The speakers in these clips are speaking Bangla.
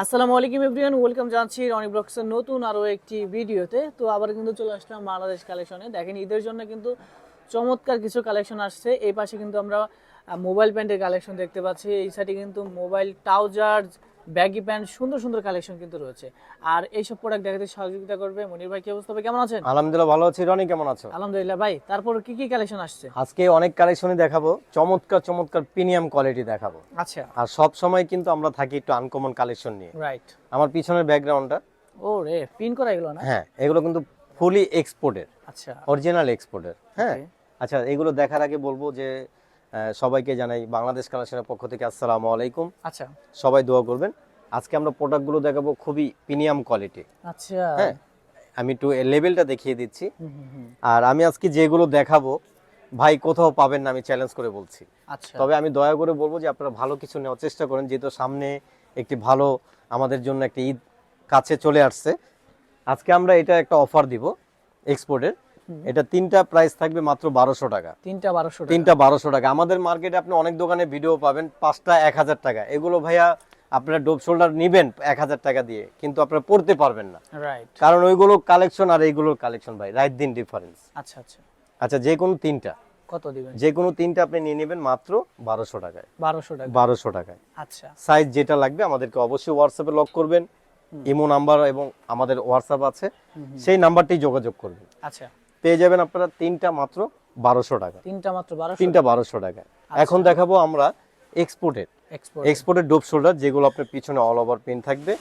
আসসালামু আলাইকুম এভরিওয়ান, ওয়েলকাম জানাচ্ছি রনি ব্লগসের নতুন আরও একটি ভিডিওতে। তো আবার কিন্তু চলে আসলাম বাংলাদেশ কালেকশনে। দেখেন, ঈদের জন্য কিন্তু চমৎকার কিছু কালেকশন আসছে। এই পাশে কিন্তু আমরা মোবাইল প্যান্টের কালেকশন দেখতে পাচ্ছি। এই সাইডে কিন্তু মোবাইল, ট্রাউজার ব্যাগি প্যান্ট সুন্দর সুন্দর কালেকশন কিন্তু রয়েছে। আর এইসব প্রোডাক্ট দেখাতে সহযোগিতা করবে মনির ভাই কি অবস্থা কেমন আছেন? আলহামদুলিল্লাহ ভালো আছি। রনি কেমন আছো? আলহামদুলিল্লাহ ভাই তারপর কি কি কালেকশন আসছে? আজকে অনেক কালেকশনই দেখাবো। চমৎকার চমৎকার প্রিমিয়াম কোয়ালিটি দেখাবো। আচ্ছা। আর সব সময় কিন্তু আমরা থাকি একটু আনকমন কালেকশন নিয়ে। রাইট আমার পিছনের ব্যাকগ্রাউন্ডটা ও রে পিন করা এগুলো না? হ্যাঁ এগুলো কিন্তু ফুলি এক্সপোর্টের আচ্ছা। অরিজিনাল এক্সপোর্টের হ্যাঁ। আচ্ছা এগুলো দেখার আগে বলব যে সবাইকে জানাই বাংলাদেশ কালেকশনের পক্ষ থেকে আসসালামু আলাইকুম। আচ্ছা। সবাই দোয়া করবেন। আজকে আমরা প্রোডাক্টগুলো দেখাবো খুবই প্রিমিয়াম কোয়ালিটি। আচ্ছা। হ্যাঁ আমি একটু লেভেলটা দেখিয়ে দিচ্ছি। আর আমি আজকে যেগুলো দেখাবো ভাই কোথাও পাবেন না আমি চ্যালেঞ্জ করে বলছি। আচ্ছা। তবে আমি দয়া করে বলব যে আপনারা ভালো কিছু নেওয়ার চেষ্টা করেন যেহেতু সামনে একটি ভালো আমাদের জন্য একটা ঈদ কাছে চলে আসছে। আজকে আমরা এটা একটা অফার দিব এক্সপোর্টের এটা তিনটা প্রাইস থাকবে মাত্র বারোশো টাকা। তিনটা বারোশো তিনটা বারোশো টাকা। আমাদের মার্কেটে আপনি অনেক দোকানে ভিডিও পাবেন পাঁচটা এক হাজার টাকা। এগুলো ভাইয়া আপনারা ডোপ শোল্ডার নিবেন এক হাজার টাকা দিয়ে কিন্তু আপনারা পড়তে পারবেন না। কারণ ওইগুলো কালেকশন আর এইগুলোর কালেকশন ভাই রাইট দিন ডিফারেন্স আচ্ছা আচ্ছা। আচ্ছা যে কোনো তিনটা। কত দিবেন? যে কোনো তিনটা আপনি নিয়ে নেবেন মাত্র বারোশো টাকায়। বারোশো টাকা। বারোশো টাকায়। আচ্ছা। সাইজ যেটা লাগবে আমাদেরকে অবশ্যই হোয়াটসঅ্যাপে লক করবেন ইমো নাম্বার এবং আমাদের হোয়াটসঅ্যাপ আছে। সেই নাম্বারটি যোগাযোগ করবেন। আচ্ছা। পেয়ে যাবেন আপনারা তিনটা মাত্র বারোশো টাকা। তিনটা মাত্র বারোশো তিনটা বারোশো টাকা। এখন দেখাবো আমরা এক্সপোর্টের এক্সপোর্ট এক্সপোর্টের ডোপ শোল্ডার যেগুলো আপনার পিছনে অল ওভার পিন থাকবে।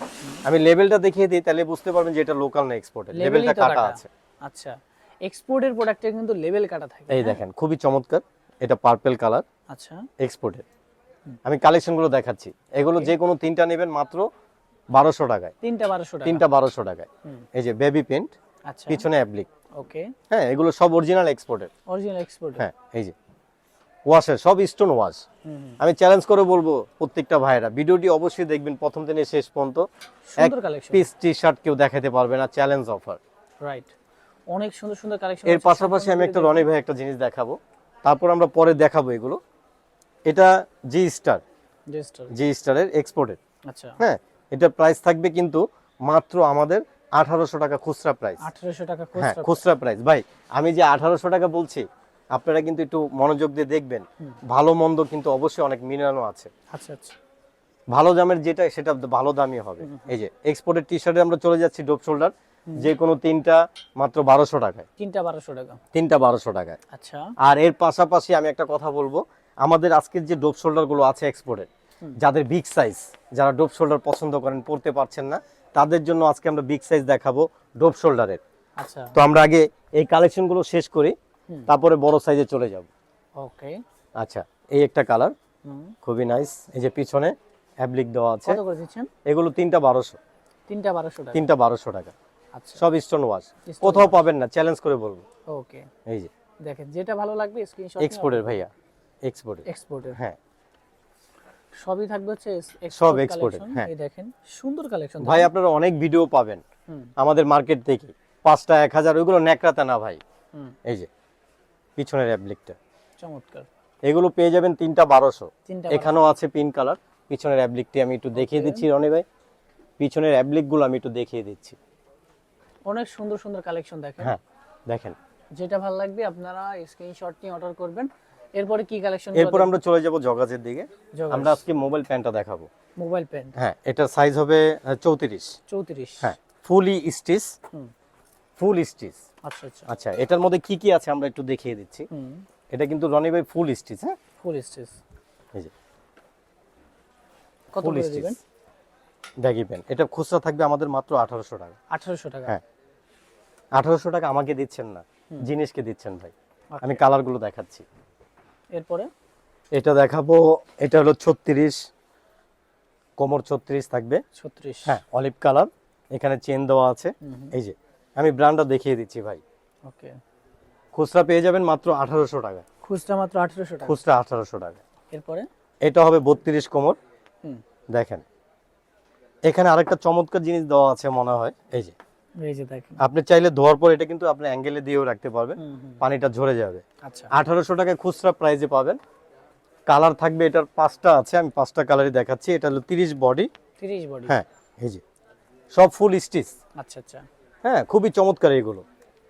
আমি লেভেলটা দেখিয়ে দিই তাহলে বুঝতে পারবেন যে এটা লোকাল না এক্সপোর্টের লেভেলটা কাটা আছে। আচ্ছা। এক্সপোর্টের প্রোডাক্টে কিন্তু লেভেল কাটা থাকে এই দেখেন খুবই চমৎকার। এটা পার্পেল কালার আচ্ছা। এক্সপোর্টের আমি কালেকশনগুলো দেখাচ্ছি। এগুলো যে কোনো তিনটা নেবেন মাত্র বারোশো টাকায়। তিনটা বারোশো টাকা। তিনটা বারোশো টাকায়। এই যে বেবি পেন্ট আচ্ছা। পিছনে অ্যাপ্লিক ওকে। হ্যাঁ এগুলো সব অরিজিনাল এক্সপোর্টের অরিজিনাল এক্সপোর্ট হ্যাঁ এই যে। ওয়াশের সব স্টোন ওয়াশ আমি চ্যালেঞ্জ করে বলব প্রত্যেকটা ভাইয়েরা। ভিডিওটি অবশ্যই দেখবেন প্রথম থেকে শেষ পর্যন্ত। এক পিস টি শার্ট কেউ দেখাতে পারবে না চ্যালেঞ্জ অফার রাইট অনেক সুন্দর সুন্দর কালেকশন এর পাশাপাশি আমি একটা রনি ভাই একটা জিনিস দেখাবো। তারপর আমরা পরে দেখাবো এগুলো। এটা জি স্টার জেস্টার জি স্টারের এক্সপোর্টের আচ্ছা। হ্যাঁ এটার প্রাইস থাকবে কিন্তু মাত্র আমাদের আঠারোশো টাকা খুচরা প্রাইস আঠারোশো টাকা হ্যাঁ খুচরা প্রাইস ভাই আমি যে আঠারোশো টাকা বলছি আপনারা কিন্তু একটু মনোযোগ দিয়ে দেখবেন। ভালো মন্দ কিন্তু অবশ্যই অনেক মিলানো আছে। আচ্ছা আচ্ছা। ভালো দামের যেটা সেটা ভালো দামই হবে। এই যে এক্সপোর্টের টি শার্টে আমরা চলে যাচ্ছি ডোপ শোল্ডার যে কোনো তিনটা মাত্র বারোশো টাকায়। তিনটা বারোশো টাকা। তিনটা বারোশো টাকায়। আচ্ছা। আর এর পাশাপাশি আমি একটা কথা বলব আমাদের আজকের যে ডোপ শোল্ডারগুলো আছে এক্সপোর্টের যাদের বিগ সাইজ যারা ডোপ শোল্ডার পছন্দ করেন পড়তে পারছেন না তাদের জন্য আজকে আমরা বিগ সাইজ দেখাবো ডোপ শোল্ডারের আচ্ছা। তো আমরা আগে এই কালেকশনগুলো শেষ করি তারপরে বড় সাইজে চলে যাব। ওকে। আচ্ছা এই একটা কালার খুবই নাইস এই যে পিছনে অ্যাবলিক দেওয়া আছে। কত করে দিচ্ছেন? এগুলো তিনটা বারোশো। তিনটা বারোশো টাকা। তিনটা বারোশো টাকা। আচ্ছা। সব স্টোন ওয়াশ কোথাও পাবেন না চ্যালেঞ্জ করে বলব। ওকে। এই যে। দেখেন যেটা ভালো লাগবে স্ক্রিনশট এক্সপোর্টের ভাইয়া। এক্সপোর্টের এক্সপোর্টের হ্যাঁ। সবই থাকবে হচ্ছে সব collection। হ্যাঁ। এই দেখেন সুন্দর কালেকশন ভাই আপনারা অনেক ভিডিও পাবেন। আমাদের মার্কেট থেকে পাঁচটা এক হাজার ওইগুলো ন্যাকড়াতে না ভাই। এই যে পিছনের অ্যাবলিকটা চমৎকার। এগুলো পেয়ে যাবেন তিনটা বারোশো। এখানেও আছে পিঙ্ক কালার পিছনের অ্যাবলিকটি আমি একটু দেখিয়ে দিচ্ছি রনি ভাই। পিছনের অ্যাবলিকগুলো আমি একটু দেখিয়ে দিচ্ছি। অনেক সুন্দর সুন্দর কালেকশন দেখেন। হ্যাঁ দেখেন। যেটা ভালো লাগবে আপনারা স্ক্রিনশট নিয়ে অর্ডার করবেন। এরপরে কি কালেকশন এরপর আমরা চলে যাব জগাজের দিকে। আমরা আজকে মোবাইল প্যান্টটা দেখাবো। মোবাইল পেন হ্যাঁ এটার সাইজ হবে চৌত্রিশ। চৌত্রিশ। হ্যাঁ ফুলি স্টিচ ফুল স্টিচ আচ্ছা আচ্ছা। আচ্ছা এটার মধ্যে কি কি আছে আমরা একটু দেখিয়ে দিচ্ছি। এটা কিন্তু রনি ভাই ফুল স্টিচ হ্যাঁ? ফুল স্টিচ এই যে। কত ফুল স্টিচ ব্যাগি প্যান্ট এটা খুচরা থাকবে আমাদের মাত্র আঠারোশো টাকা। আঠারোশো টাকা। হ্যাঁ। আঠারোশো টাকা আমাকে দিচ্ছেন না। জিনিসকে দিচ্ছেন ভাই। আমি কালারগুলো দেখাচ্ছি। এরপরে? এটা দেখাবো এটা হলো ছত্রিশ কোমর ছত্রিশ থাকবে। ছত্রিশ। হ্যাঁ অলিভ কালার এখানে চেন দেওয়া আছে। এই যে আমি ব্র্যান্ডটা দেখিয়ে দিচ্ছি ভাই। ওকে। খুচরা পেয়ে যাবেন মাত্র আঠারোশো টাকা খুচরা মাত্র আঠারোশো টাকা। খুচরা আঠারোশো টাকা এরপরে? এটা হবে বত্রিশ কোমর। হুম। দেখেন। এখানে আরেকটা চমৎকার জিনিস দেওয়া আছে মনে হয়। এই যে এই যে দেখেন। আপনি চাইলে ধোয়ার পর এটা কিন্তু আপনি অ্যাঙ্গেলে দিয়েও রাখতে পারবেন। পানিটা ঝরে যাবে। আচ্ছা। আঠারোশো টাকায় খুচরা প্রাইজে পাবেন। কালার থাকবে এটার পাঁচটা আছে আমি পাঁচটা কালারই দেখাচ্ছি। এটা হলো তিরিশ বডি তিরিশ বডি হ্যাঁ এই যে। সব ফুল স্টিচ আচ্ছা আচ্ছা। হ্যাঁ খুবই চমৎকার এগুলো।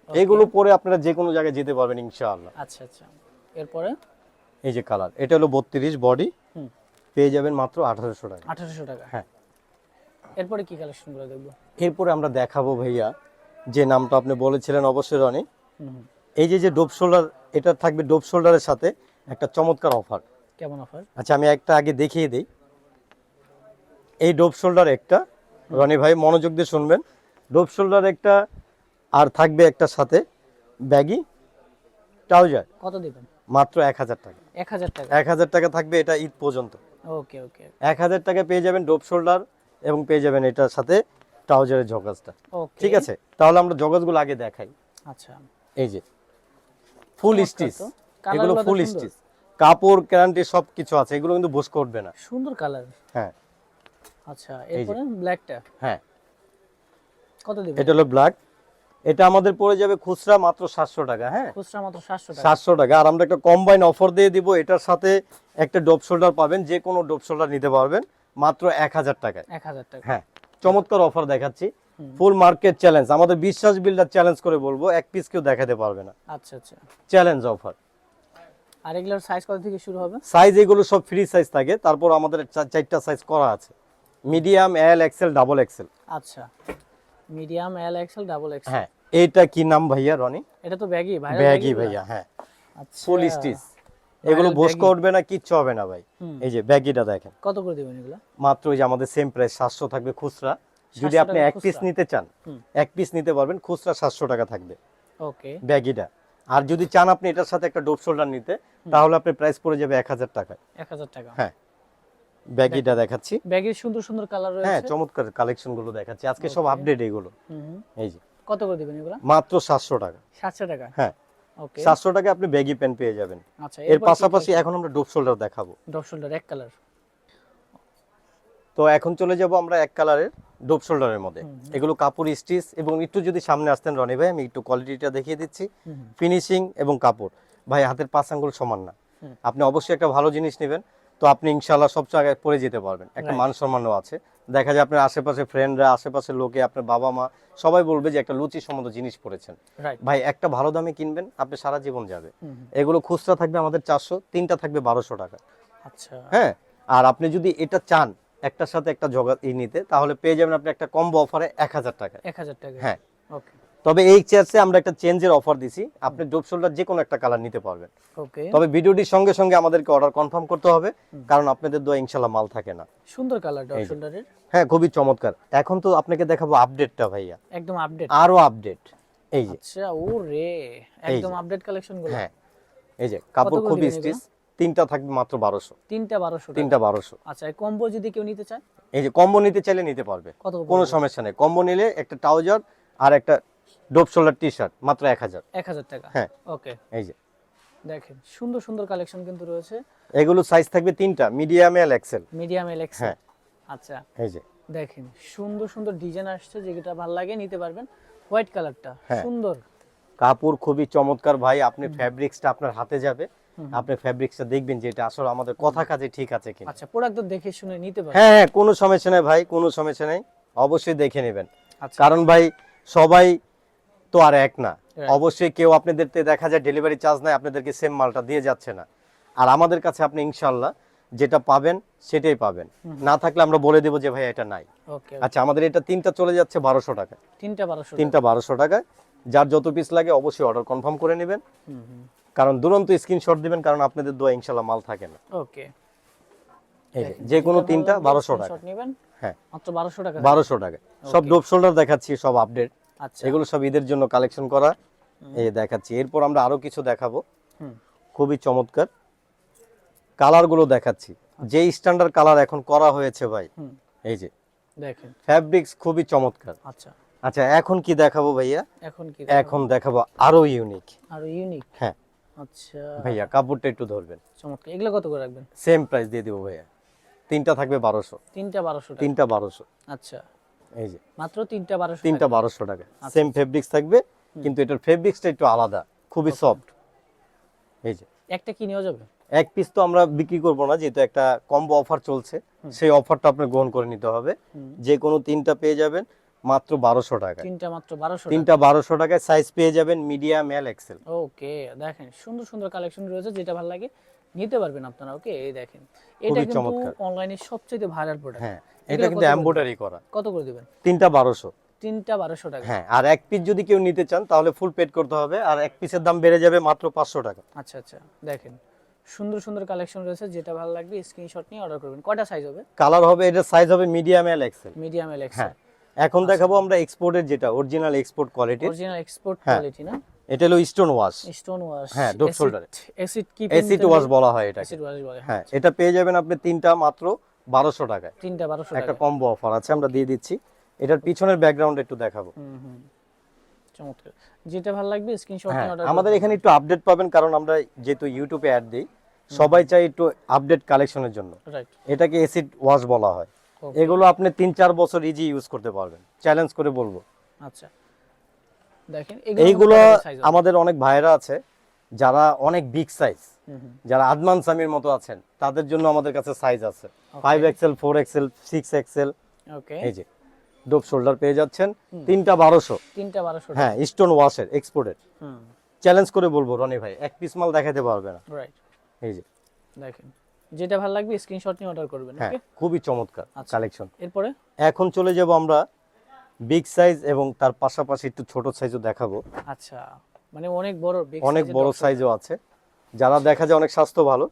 এগুলো পরে আপনারা যে কোনো জায়গায় যেতে পারবেন ইনশাআল্লাহ। আচ্ছা আচ্ছা। এরপরে? এই যে কালার এটা হলো বত্রিশ বডি পেয়ে যাবেন মাত্র আঠারোশো টাকা আঠারোশো টাকা। হ্যাঁ। এরপরে কি কালেকশনগুলো দেখব? এরপরে আমরা দেখাবো ভাইয়া যে নামটা আপনি বলেছিলেন অবশ্যই রনি। এই যে যে ডোপ শোল্ডার এটা থাকবে ডোপ শোল্ডারের সাথে একটা চমৎকার অফার। কেমন অফার? আচ্ছা আমি একটা আগে দেখিয়ে দিই। এই ডোপ শোল্ডার একটা রনি ভাই মনোযোগ দিয়ে শুনবেন। ডোপ শোল্ডার একটা আর থাকবে একটা সাথে ব্যাগি ট্রাউজার। কত দিবেন? মাত্র এক হাজার টাকা। এক হাজার টাকা। এক হাজার টাকা থাকবে এটা ঈদ পর্যন্ত। ওকে ওকে। এক হাজার টাকা পেয়ে যাবেন ডোপ শোল্ডার এবং পেয়ে যাবেন এটার সাথে ট্রাউজারের জগাসটা ঠিক আছে? তাহলে আমরা জগাসগুলো আগে দেখাই। আচ্ছা। এই যে ফুল স্টিচ এগুলো ফুল স্টিচ কাপড় গ্যারান্টি সব কিছু আছে। এগুলো কিন্তু বুস করবে না। সুন্দর কালার হ্যাঁ। আচ্ছা যে। এরপরে ব্ল্যাকটা হ্যাঁ। কত দিবেন এটা হলো ব্ল্যাক এটা আমাদের পড়ে যাবে খুচরা মাত্র সাতশো টাকা হ্যাঁ? খুচরা মাত্র সাতশো টাকা। সাতশো টাকা। আর আমরা একটা কম্বাইন অফার দিয়ে দিব। এটার সাথে একটা ডোপ শোল্ডার পাবেন। যে কোনো ডোপ শোল্ডার নিতে পারবেন। মাত্র এক হাজার টাকায়। এক হাজার টাকা। হ্যাঁ চমৎকার অফার দেখাচ্ছি। ফুল মার্কেট চ্যালেঞ্জ আমাদের বিশ্বাস বিল্ডার চ্যালেঞ্জ করে বলব এক পিস কেউ দেখাতে পারবে না। আচ্ছা আচ্ছা। চ্যালেঞ্জ অফার আর এগুলোর সাইজ কত থেকে শুরু হবে? সাইজ এগুলো সব ফ্রি সাইজ থাকে। তারপর আমাদের চারটা সাইজ করা আছে। Medium L XL double XL আচ্ছা। Medium L XL double XL হ্যাঁ এইটা কি নাম ভাইয়া রনি? এটা তো ব্যাগি ভাই ব্যাগি ভাইয়া হ্যাঁ। আচ্ছা। ফুল স্টিচ এগুলো Viral উঠবে না কিচ্ছু হবে না ভাই। এই যে ব্যাগিটা দেখেন। কত করে দিবেন এগুলো? মাত্র ওই যে আমাদের সেম প্রাইস সাতশো থাকবে খুচরা। যদি আপনি এক পিস নিতে চান এক পিস নিতে পারবেন খুচরা সাতশো টাকা থাকবে। ওকে। ব্যাগিটা। আর যদি চান আপনি এটার সাথে একটা ডোপ শোল্ডার নিতে তাহলে আপনার প্রাইস পড়ে যাবে এক হাজার টাকায়। এক হাজার টাকা। হ্যাঁ। ব্যাগিটা দেখাচ্ছি। ব্যাগের সুন্দর সুন্দর কালার রয়েছে। হ্যাঁ চমৎকার কালেকশনগুলো দেখাচ্ছি। আজকে সব আপডেট এগুলো। এই যে। কত করে দিবেন এগুলো? মাত্র সাতশো টাকা। সাতশো টাকা। হ্যাঁ। সাতশো টাকা আপনি ব্যাগি পেন পেয়ে যাবেন। আচ্ছা এর পাশাপাশি এখন আমরা ডোপ শোল্ডার দেখাবো। ডপ শোল্ডার এক কালার তো এখন চলে যাব আমরা এক কালারের ডোপ শোল্ডারের মধ্যে। এগুলো কাপড় স্টিচ এবং একটু যদি সামনে আসতেন রনি ভাই আমি একটু কোয়ালিটিটা দেখিয়ে দিচ্ছি। ফিনিশিং এবং কাপড়। ভাই হাতের পাঁচ আঙ্গুল সমান না। আপনি অবশ্যই একটা ভালো জিনিস নেবেন। তো আপনি ইনশাল্লাহ সব জায়গায় পরে যেতে পারবেন। একটা মান সম্মানও আছে। দেখা যায় আপনার আশেপাশে ফ্রেন্ডরা আশেপাশে লোকে আপনার বাবা মা সবাই বলবে যে একটা লুচি সম্বন্ধ জিনিস পড়েছেন। ভাই একটা ভালো দামে কিনবেন আপনি সারা জীবন যাবে। এগুলো খুচরা থাকবে আমাদের চারশো তিনটা থাকবে বারোশো টাকা। আচ্ছা। হ্যাঁ? আর আপনি যদি এটা চান একটার সাথে একটা জগা ই নিতে তাহলে পেয়ে যাবেন আপনি একটা কম্বো অফারে এক হাজার টাকা এক হাজার টাকা হ্যাঁ। ওকে তবে এই চেয়ারসে আমরা একটা চেঞ্জের অফার দিছি। আপনি ডোপ শোল্ডার যে কোনো একটা কালার নিতে পারবেন। ওকে তবে ভিডিওটির সঙ্গে সঙ্গে আমাদেরকে অর্ডার কনফার্ম করতে হবে কারণ আপনাদের দোয়া ইনশাল্লাহ মাল থাকে না। সুন্দর কালার ডপ। শোল্ডারের হ্যাঁ খুবই চমৎকার। এখন তো আপনাকে দেখাবো আপডেটটা ভাইয়া। একদম আপডেট আরও আপডেট এই যে। আচ্ছা ও রে একদম আপডেট কালেকশনগুলো। হ্যাঁ। এই যে কাপড় খুবই স্টিচ তিনটা থাকবে মাত্র বারোশো। তিনটা বারোশো টাকা। তিনটা বারোশো। আচ্ছা এই কম্বো যদি কেউ নিতে চায়? এই যে কম্বো নিতে চাইলে নিতে পারবে। কোনো সমস্যা নেই। কম্বো নিলে একটা ট্রাউজার আর একটা ডোপ শোল্ডার টি শার্ট মাত্র এক হাজার। এক হাজার টাকা? হ্যাঁ। ওকে। এই যে। দেখেন সুন্দর সুন্দর কালেকশন কিন্তু রয়েছে। এগুলো সাইজ থাকবে তিনটা medium L XL medium L XL হ্যাঁ। আচ্ছা। এই যে। দেখেন সুন্দর সুন্দর ডিজাইন আসছে যেটা ভালো লাগে নিতে পারবেন। হোয়াইট কালারটা হ্যাঁ। সুন্দর। কাপড় খুবই চমৎকার ভাই। আপনি ফ্যাব্রিক্সটা আপনার হাতে যাবে। আপনি ফ্যাব্রিক্সটা দেখবেন যে এটা আসলে আমাদের কথা কাজে ঠিক আছে কিনা। আচ্ছা প্রোডাক্ট তো দেখে শুনে নিতে পারবেন। হ্যাঁ হ্যাঁ কোনো সমস্যা নেই ভাই। কোনো সমস্যা নেই। অবশ্যই দেখে নেবেন। আচ্ছা। কারণ ভাই সবাই তো আর এক না। অবশ্যই কেউ আপনাদেরকে দেখা যায় ডেলিভারি চার্জ নাই আপনাদেরকে সেম মালটা দিয়ে যাচ্ছে না। আর আমাদের কাছে আপনি ইনশাল্লাহ যেটা পাবেন সেটাই পাবেন। না থাকলে আমরা বলে দেবো যে ভাই এটা নাই। ওকে আচ্ছা আমাদের এটা তিনটা চলে যাচ্ছে বারোশো টাকা তিনটা বারোশো তিনটা বারোশো টাকায়। যার যত পিস লাগে অবশ্যই অর্ডার কনফার্ম করে নেবেন। কারণ দুরন্ত স্ক্রিনশট দিবেন কারণ আপনাদের দোয়া ইনশাল্লাহ মাল থাকে না। ওকে। যে, কোনো তিনটা বারোশো টাকা নেবেন? হ্যাঁ। মাত্র বারোশো টাকা। বারোশো টাকা সব ডোপ শোল্ডার দেখাচ্ছি সব আপডেট এগুলো সব ঈদের জন্য কালেকশন করা। এই দেখাচ্ছি। এরপর আমরা আরও কিছু দেখাবো। খুবই চমৎকার। কালারগুলো দেখাচ্ছি। যে স্ট্যান্ডার্ড কালার এখন করা হয়েছে ভাই এই যে। দেখেন। ফ্যাব্রিক্স খুবই চমৎকার। আচ্ছা। আচ্ছা এখন কি দেখাবো ভাইয়া? এখন কি এখন দেখাবো আরও ইউনিক আরও ইউনিক হ্যাঁ। আচ্ছা। ভাইয়া কাপড়টা একটু ধরবেন। চমৎকার। এগুলো কত করে রাখবেন? সেম প্রাইস দিয়ে দিব ভাইয়া। তিনটা থাকবে বারোশো। তিনটা বারোশো তিনটা বারোশো। আচ্ছা। এই যে। মাত্র তিনটা বারোশো তিনটা বারোশো টাকা। সেম ফেব্রিক্স থাকবে কিন্তু এটার ফেব্রিক্সটা একটু আলাদা খুবই সফট এই যে। একটা কি নেওয়া যাবে? এক পিস তো আমরা বিক্রি করব না যেহেতু একটা কম্বো অফার চলছে সেই অফারটা আপনি গ্রহণ করে নিতে হবে। যে কোনো তিনটা পেয়ে যাবেন মাত্র বারোশো টাকায়। তিনটা মাত্র বারোশো তিনটা বারোশো টাকায় সাইজ পেয়ে যাবেন মিডিয়াম এল এক্সেল ওকে দেখেন সুন্দর সুন্দর কালেকশন রয়েছে যেটা ভালো লাগে। নিতে পারবেন আপনারা ওকে এই দেখেন। এটা কিন্তু। অনলাইনে সবচেয়ে ভাইরাল প্রোডাক্ট হ্যাঁ। এটা কিন্তু এম্বোটারি করা কত করে দিবেন? তিনটা বারোশো। তিনটা বারোশো টাকা। হ্যাঁ আর এক পিস যদি কেউ নিতে চান তাহলে ফুল পেড করতে হবে আর এক পিসের দাম বেড়ে যাবে মাত্র পাঁচশো টাকা। আচ্ছা আচ্ছা দেখেন। সুন্দর সুন্দর কালেকশন রয়েছে যেটা ভালো লাগবে স্ক্রিনশট নিয়ে অর্ডার করবেন। কয়টা সাইজ হবে? কালার হবে এটা সাইজ হবে medium L XL medium L X হ্যাঁ এখন দেখাবো আমরা এক্সপোর্টের যেটা original export quality original export হ্যাঁ। কোয়ালিটি না? এটা হলো স্টোন ওয়াশ স্টোন ওয়াশ হ্যাঁ, shoulder এ। অ্যাসিড কি এসিড ওয়াশ বলা হয় এটাকে। অ্যাসিড ওয়াশ বলে হ্যাঁ এটা পেয়ে যাবেন আপনি তিনটা মাত্র বারোশো টাকায়। তিনটা বারোশো একটা কম্বো অফার আছে আমরা দিয়ে দিচ্ছি। এটার পিছনের ব্যাকগ্রাউন্ড একটু দেখাবো। চমৎকার। যেটা ভালো লাগবে স্ক্রিনশট হ্যাঁ অর্ডার আমাদের এখানে একটু আপডেট পাবেন কারণ আমরা যেহেতু ইউটিউবে অ্যাড দিই সবাই চাই একটু আপডেট কালেকশনের জন্য। এটাকে এসিড ওয়াশ বলা হয়। এগুলো আপনি তিন চার বছর ইজি ইউজ করতে পারবেন। চ্যালেঞ্জ করে বলব। আচ্ছা। দেখেন এইগুলো আমাদের অনেক ভাইরা আছে যারা অনেক বিগ সাইজ যারা আদমান সামির মতো আছেন তাদের জন্য আমাদের কাছে সাইজ আছে। Five XL four XL six XL এই যে ডোপ শোল্ডার পেয়ে যাচ্ছেন। তিনটা বারোশো। তিনটা বারোশো হ্যাঁ স্টোন ওয়াশের এক্সপোর্টের চ্যালেঞ্জ করে বলব রনি ভাই এক পিস মাল দেখাতে পারবে না। রাইট এই যে। দেখেন যেটা ভালো লাগবে স্ক্রিনশট নিয়ে অর্ডার করবেন হ্যাঁ ওকে খুবই চমৎকার আচ্ছা। কালেকশন এরপরে? এখন চলে যাব আমরা বিগ সাইজ এবং তার পাশাপাশি একটু ছোট সাইজও দেখাবো। আচ্ছা মানে অনেক বড় অনেক বড় সাইজও আছে। যারা দেখা যায় অনেক স্বাস্থ্য ভালো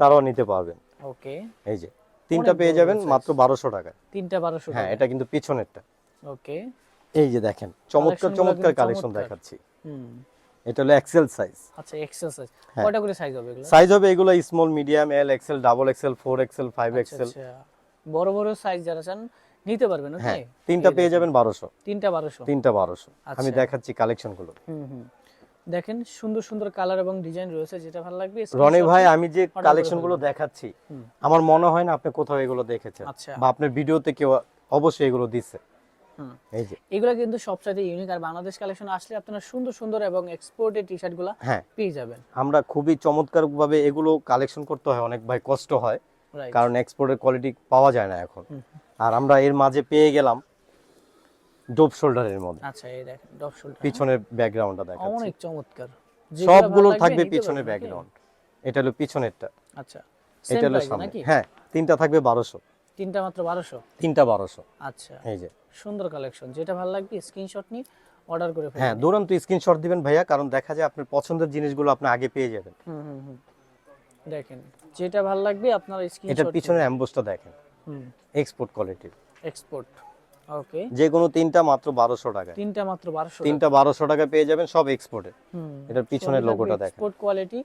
তারাও নিতে পারবেন। ওকে। এই যে তিনটা পেয়ে যাবেন মাত্র বারোশো টাকায়। তিনটা বারোশো হ্যাঁ এটা কিন্তু পিছনেরটা। ওকে। এই যে দেখেন চমৎকার চমৎকার কালেকশন দেখাচ্ছি। হুম। এটা হলো এক্সেল সাইজ আচ্ছা এক্সেল সাইজ হ্যাঁ। কয়টা করে সাইজ হবে এগুলো? সাইজ হবে এগুলো small medium L XL double XL four XL five আচ্ছা, এক্সেল আচ্ছা। বড় বড় সাইজ যারা চান নিতে পারবেন ওকে হ্যাঁ তিনটা পেয়ে যাবেন বারোশো। তিনটা বারোশো। তিনটা বারোশো। আমি আচ্ছা। দেখাচ্ছি কালেকশনগুলো। হুম হুম। দেখেন সুন্দর সুন্দর কালার এবং ডিজাইন রয়েছে যেটা ভালো লাগবে রনি ভাই আমি যে কালেকশনগুলো দেখাচ্ছি আমার মনে হয় না আপনি কোথাও এগুলো দেখেছেন। আচ্ছা। বা আপনার ভিডিওতে কেউ অবশ্যই এগুলো দিছে। এই যে। এগুলো কিন্তু সবচাইতে ইউনিক আর বাংলাদেশ কালেকশন আসলে আপনারা সুন্দর সুন্দর এবং এক্সপোর্টেড টি শার্টগুলা হ্যাঁ। পেয়ে যাবেন। আমরা খুবই চমৎকার ভাবে এগুলো কালেকশন করতে হয় অনেক ভাই কষ্ট হয়। কারণ এক্সপোর্টের কোয়ালিটি পাওয়া যায় না এখন। আর আমরা এর মাঝে পেয়ে গেলাম ডোপ শোল্ডারের মধ্যে। আচ্ছা এই দেখেন ডপ শোল্ডার। পিছনের ব্যাকগ্রাউন্ডটা দেখাচ্ছি। অনেক চমৎকার। সবগুলো থাকবে পিছনের ব্যাকগ্রাউন্ড। এটা হলো পিছনেরটা। আচ্ছা এটা হলো সামনে। হ্যাঁ তিনটা থাকবে বারোশো। তিনটা মাত্র বারোশো? তিনটা বারোশো। আচ্ছা এই যে। সুন্দর কালেকশন। যেটা ভালো লাগবে স্ক্রিনশট নিয়ে অর্ডার করে হ্যাঁ দুরন্ত স্ক্রিনশট দিবেন ভাইয়া কারণ দেখা যায় আপনার পছন্দের জিনিসগুলো আপনি আগে পেয়ে যাবেন। হুম হুম হুম। দেখেন যেটা ভালো লাগবে আপনার স্ক্রিনশট পিছনের অ্যাম্বোসটা দেখেন। হুম। এক্সপোর্ট কোয়ালিটির এক্সপোর্ট যে কোনো তিনটা মাত্র বারোশো টাকা তিনটা মাত্র বারোশো তিনটা বারোশো টাকা পেয়ে যাবেন সব এক্সপোর্টে। এটার পিছনের লোগোটা দেখেন। এক্সপোর্ট কোয়ালিটি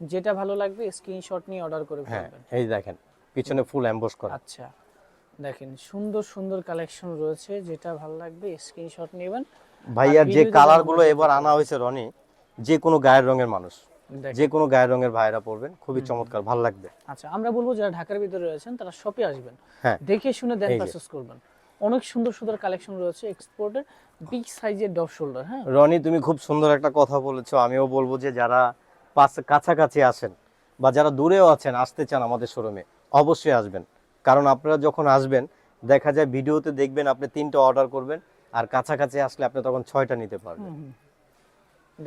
যেটা ভালো লাগবে স্ক্রিনশট নিয়ে অর্ডার করে হ্যাঁ ফেলবেন। এই দেখেন পিছনে ফুল অ্যাম্বোস করা। আচ্ছা দেখেন সুন্দর সুন্দর কালেকশন রয়েছে। যেটা ভালো লাগবে স্ক্রিনশট নেবেন। ভাইয়ার যে কালারগুলো এবার আনা হয়েছে রনি যে কোনো গায়ের রঙের মানুষ যে কোনো গায়ের রঙের ভাইরা পরবেন খুবই চমৎকার ভালো লাগবে। আচ্ছা আমরা বলব যারা ঢাকার ভিতরে রয়েছেন তারা শপে আসবেন। হ্যাঁ। দেখে শুনে দেন। পারচেস করবেন। অনেক সুন্দর সুন্দর কালেকশন রয়েছে এক্সপোর্টের বিগ সাইজের ডব শোল্ডার হ্যাঁ? রনি তুমি খুব সুন্দর একটা কথা বলেছ। আমিও বলব যে যারা কাছাকাছি আসেন বা যারা দূরেও আছেন আসতে চান আমাদের শোরুমে অবশ্যই আসবেন। কারণ আপনারা যখন আসবেন দেখা যায় ভিডিওতে দেখবেন আপনি তিনটা অর্ডার করবেন আর কাছাকাছি আসলে আপনি তখন ছয়টা নিতে পারবেন।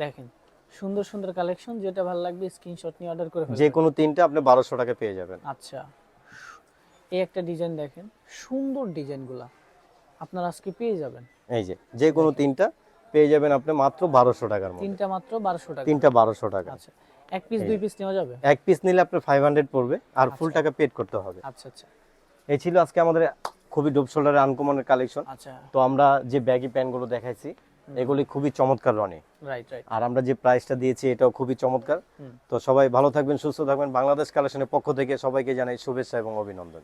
দেখেন সুন্দর সুন্দর কালেকশন যেটা ভালো লাগবে স্ক্রিনশট নিয়ে অর্ডার করে যে কোনো তিনটা আপনি বারোশো টাকা পেয়ে যাবেন। আচ্ছা এই একটা ডিজাইন দেখেন সুন্দর ডিজাইনগুলা আপনারা আজকে পেয়ে যাবেন। এই যে যে কোনো তিনটা পেয়ে যাবেন আপনি মাত্র বারোশো টাকার মধ্যে। তিনটা মাত্র বারোশো টাকা। তিনটা বারোশো টাকা। আচ্ছা এক পিস দুই পিস নেওয়া যাবে? এক পিস নিলে আপনার ফাইভ হান্ড্রেড পড়বে আর ফুল টাকা পেড করতে হবে। আচ্ছা আচ্ছা। এই ছিল আজকে আমাদের খুবই ডোপ শোল্ডারের আনকমনের কালেকশন আচ্ছা। তো আমরা যে ব্যাগি প্যান্টগুলো দেখাইছি এগুলি খুবই চমৎকার রনি রাইট রাইট আর আমরা যে প্রাইসটা দিয়েছি এটাও খুবই চমৎকার। তো সবাই ভালো থাকবেন সুস্থ থাকবেন। বাংলাদেশ কালেকশনের পক্ষ থেকে সবাইকে জানাই শুভেচ্ছা এবং অভিনন্দন।